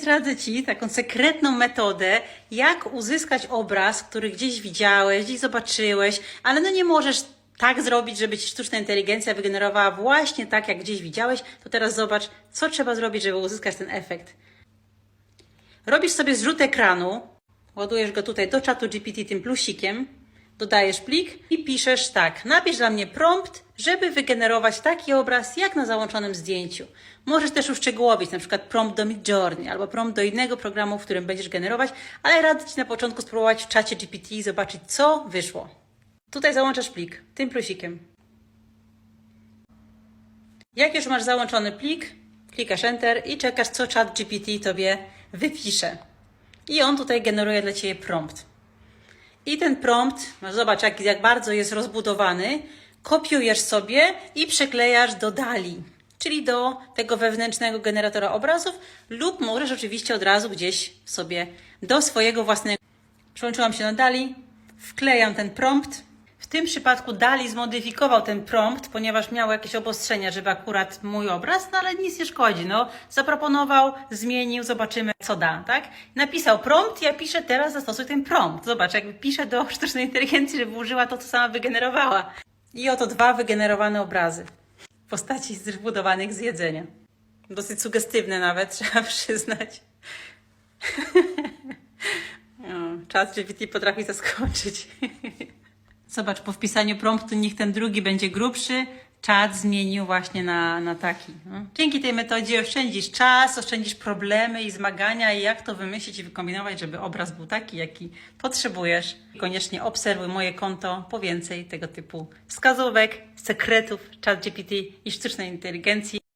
Więc radzę Ci taką sekretną metodę, jak uzyskać obraz, który gdzieś widziałeś, gdzieś zobaczyłeś, ale no nie możesz tak zrobić, żeby Ci sztuczna inteligencja wygenerowała właśnie tak, jak gdzieś widziałeś. To teraz zobacz, co trzeba zrobić, żeby uzyskać ten efekt. Robisz sobie zrzut ekranu, ładujesz go tutaj do czatu GPT tym plusikiem, dodajesz plik i piszesz tak. Napisz dla mnie prompt, żeby wygenerować taki obraz jak na załączonym zdjęciu. Możesz też uszczegółowić, na przykład prompt do Midjourney albo prompt do innego programu, w którym będziesz generować, ale radzę Ci na początku spróbować w czacie GPT i zobaczyć, co wyszło. Tutaj załączasz plik tym plusikiem. Jak już masz załączony plik, klikasz Enter i czekasz, co czat GPT tobie wypisze. I on tutaj generuje dla ciebie prompt. I ten prompt, no zobacz, jak, jak bardzo jest rozbudowany, kopiujesz sobie i przyklejasz do Dali, czyli do tego wewnętrznego generatora obrazów, lub możesz oczywiście od razu gdzieś sobie do swojego własnego. Przyłączyłam się na Dali, wklejam ten prompt. Tym przypadku Dali zmodyfikował ten prompt, ponieważ miał jakieś obostrzenia, żeby akurat mój obraz, no ale nic nie szkodzi. No, zaproponował, zmienił, zobaczymy co da, tak? Napisał prompt, ja piszę teraz zastosuj ten prompt. Zobacz, jakby piszę do sztucznej inteligencji, żeby użyła to, co sama wygenerowała. I oto dwa wygenerowane obrazy w postaci zbudowanych z jedzenia. Dosyć sugestywne nawet, trzeba przyznać. Czas GPT potrafi zaskoczyć. Zobacz, po wpisaniu promptu niech ten drugi będzie grubszy. Czat zmienił właśnie na, na taki. No. Dzięki tej metodzie oszczędzisz czas, oszczędzisz problemy i zmagania i jak to wymyślić i wykombinować, żeby obraz był taki, jaki potrzebujesz. Koniecznie obserwuj moje konto po więcej tego typu wskazówek, sekretów, chat GPT i sztucznej inteligencji.